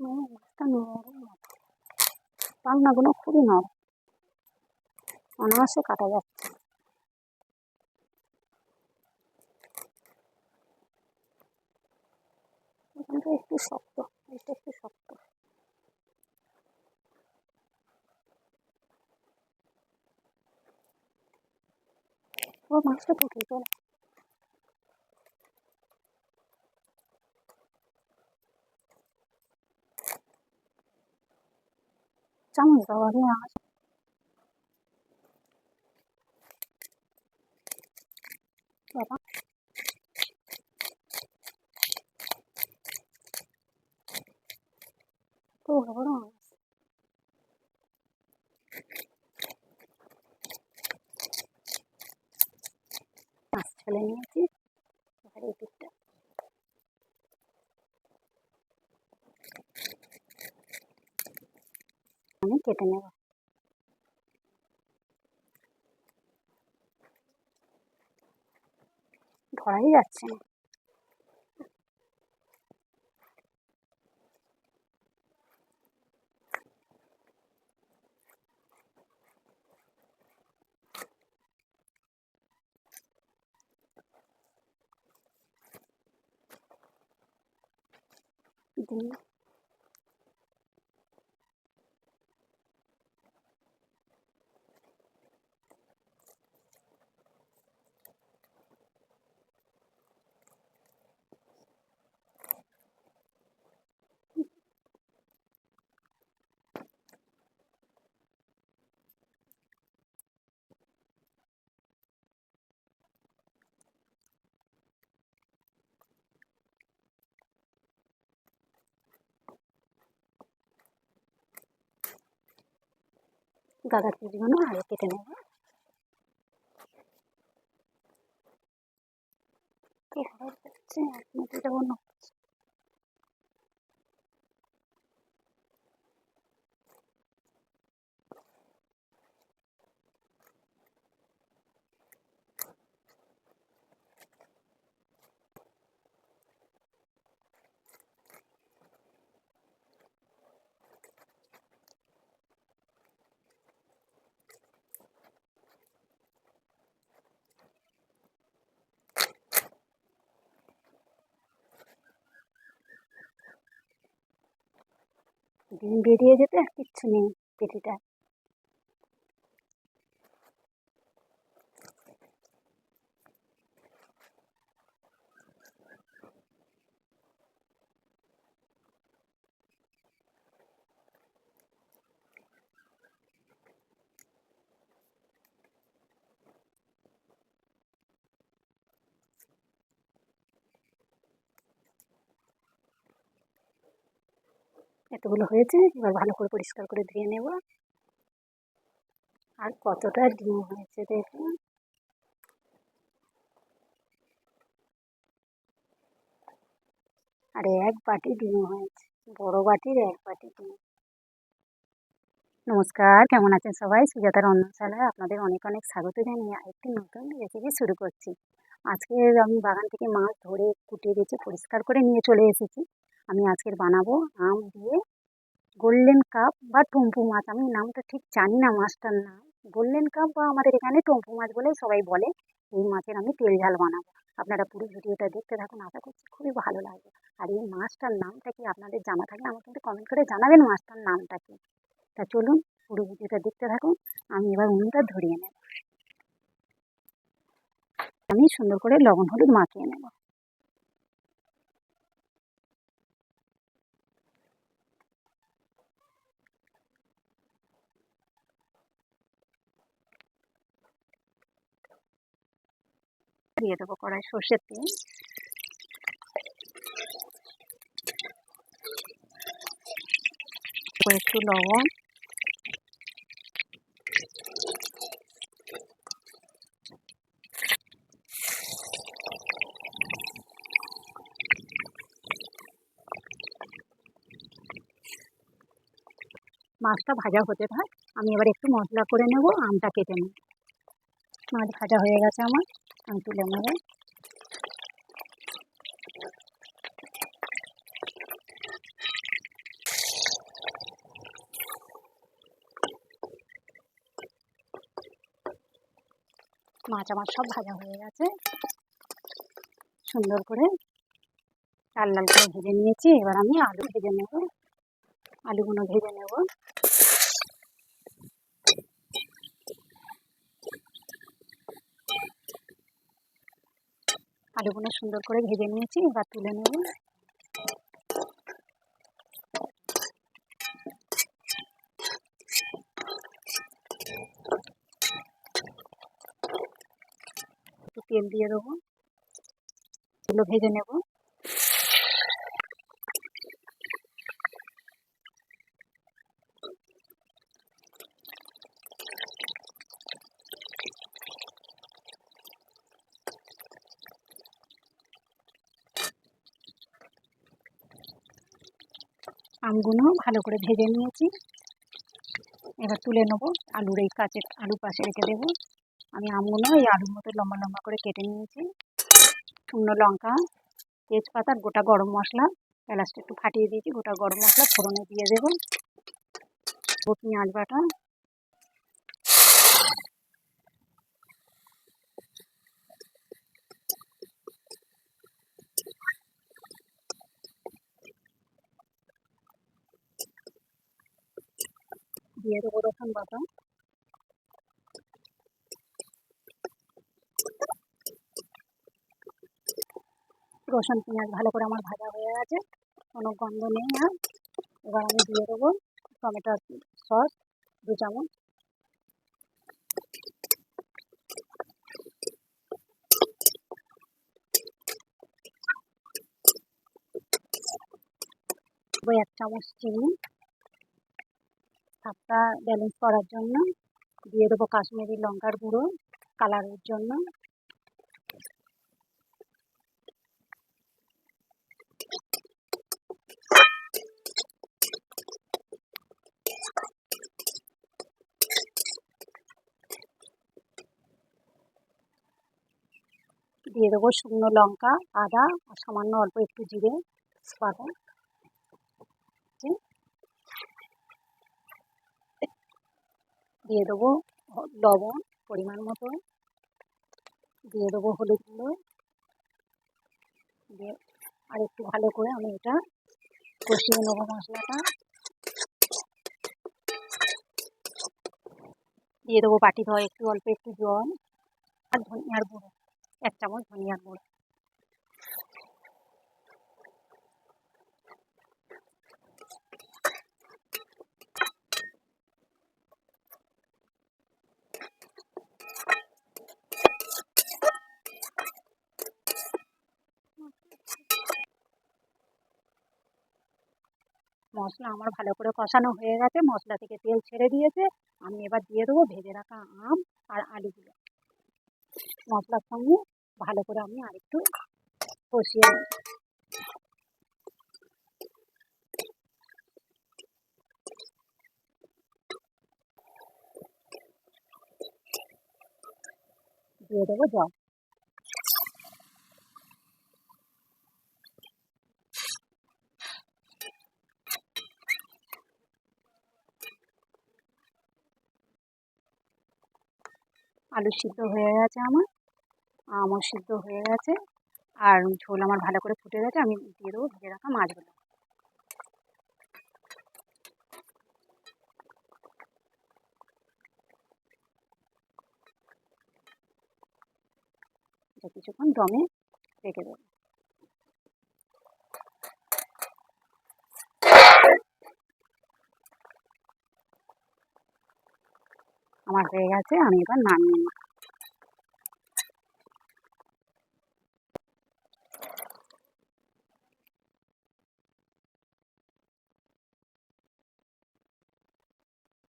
মাছটা নরম পাখনাগুলো খুবই নরম অনায়াসে কাটা যাচ্ছে এখানটা একটু শক্ত এটা একটু শক্ত মাছটা ঢুকে চলে। চামচ দাও আগে আমার বাবা তো বড় বড় মাছ মাছ ফেলে নিয়েছি এবার এই দিকটা আমি কেটে নেব ধরাই যাচ্ছে না দিন గగ తిరుగును అలికితనే తీసుకోవచ్చు বেরিয়ে যেতে কিচ্ছু নেই পেটিটা। এতগুলো হয়েছে, এবার ভালো করে পরিষ্কার করে ধুয়ে নেব। আর কতটা ডিম হয়েছে দেখুন। আর এক বাটি ডিম হয়েছে, বড় বাটির এক বাটি ডিম। নমস্কার, কেমন আছেন সবাই? সুজাতার রন্ধনশালায় আপনাদের অনেক অনেক স্বাগত জানিয়ে আরেকটি নতুন রেসিপি শুরু করছি। আজকে আমি বাগান থেকে মাছ ধরে কুটিয়ে বেছে পরিষ্কার করে নিয়ে চলে এসেছি। আমি আজকের বানাবো আম দিয়ে গোল্ডেন কাপ বা টুম্পু মাছ। আমি নামটা ঠিক জানি না মাছটার নাম। গোল্ডেন কাপ বা আমাদের এখানে টুম্পু মাছ বলে সবাই বলে। এই মাছের আমি তেল ঝাল বানাবো। আপনারা পুরো ভিডিওটা দেখতে থাকুন, আশা করছি খুবই ভালো লাগবে। আর এই মাছটার নামটা কি আপনাদের জানা থাকলে আমাকে কিন্তু কমেন্ট করে জানাবেন মাছটার নামটা কি। তা চলুন পুরো ভিডিওটা দেখতে থাকুন। আমি এবার উনুনটা ধরিয়ে নেব। আমি সুন্দর করে লবণ হলুদ মাখিয়ে নেব। দিয়ে দেবো কড়াই সর্ষের তেল। একটু লবণ। মাছটা ভাজা হতে থাক, আমি এবার একটু মশলা করে নেব, আমটা কেটে নেব। মাছ ভাজা হয়ে গেছে আমার। আমি তুলে মাছ আমার সব ভাজা হয়ে গেছে সুন্দর করে লাল লাল করে ভেজে নিয়েছি। এবার আমি আলু ভেজে নেব। আলুগুলো ভেজে নেব। আলুগুলো সুন্দর করে ভেজে নিয়েছি এবার তুলে নেব। তেল দিয়ে দেবো। এগুলো ভেজে নেব। আমগুলো ভালো করে ভেজে নিয়েছি। এবার তুলে নেব আলুর এই কাঁচের আলু পাশে রেখে দেবো। আমি আমগুলো এই আলুর মতো লম্বা লম্বা করে কেটে নিয়েছি। শুকনো লঙ্কা, তেজপাতা, গোটা গরম মশলা, এলাচটা একটু ফাটিয়ে দিয়েছি, গোটা গরম মশলা ফোড়নে দিয়ে দেবো। পেঁয়াজ বাটা দিয়ে দেবো রসুন বাটা। রসুন পেঁয়াজ ভালো করে আমার ভাজা হয়ে গেছে, কোনো গন্ধ নেই আর। এবার আমি দিয়ে দেবো টমেটো সস, দু চামচ। এক চামচ চিনি। স্বাদটা ব্যালেন্স করার জন্য, দিয়ে দেবো কাশ্মীরি লঙ্কার গুঁড়ো কালারের জন্য। দিয়ে দেবো শুকনো লঙ্কা, আদা, আর সামান্য অল্প একটু জিরে, বাটা। দিয়ে দেবো লবণ পরিমাণ মতো দিয়ে দেবো হলুদ গুঁড়ো। দিয়ে আর একটু ভালো করে আমি এটা কষিয়ে নেব মশলাটা। দিয়ে দেবো বাটি ধোয়া একটু, অল্প একটু জল আর ধনিয়ার গুঁড়ো, এক চামচ ধনিয়ার গুঁড়ো। মশলা আমার ভালো করে কষানো হয়ে গেছে। মশলা থেকে তেল ছেড়ে দিয়েছে। আমি এবার দিয়ে দেবো ভেজে রাখা আম আর আলুগুলো। মশলার সঙ্গে ভালো করে আমি আরেকটু কষিয়ে দিয়ে দেবো জল। আলু সিদ্ধ হয়ে গেছে আমার। আমও সিদ্ধ হয়ে গেছে। আর ঝোল আমার ভালো করে ফুটে গেছে, আমি দিয়ে দেবো ভেজে রাখা মাছগুলো। কিছুক্ষণ দমে রেখে দেবো। আমার হয়ে গেছে আমি এবার নামিয়ে নিই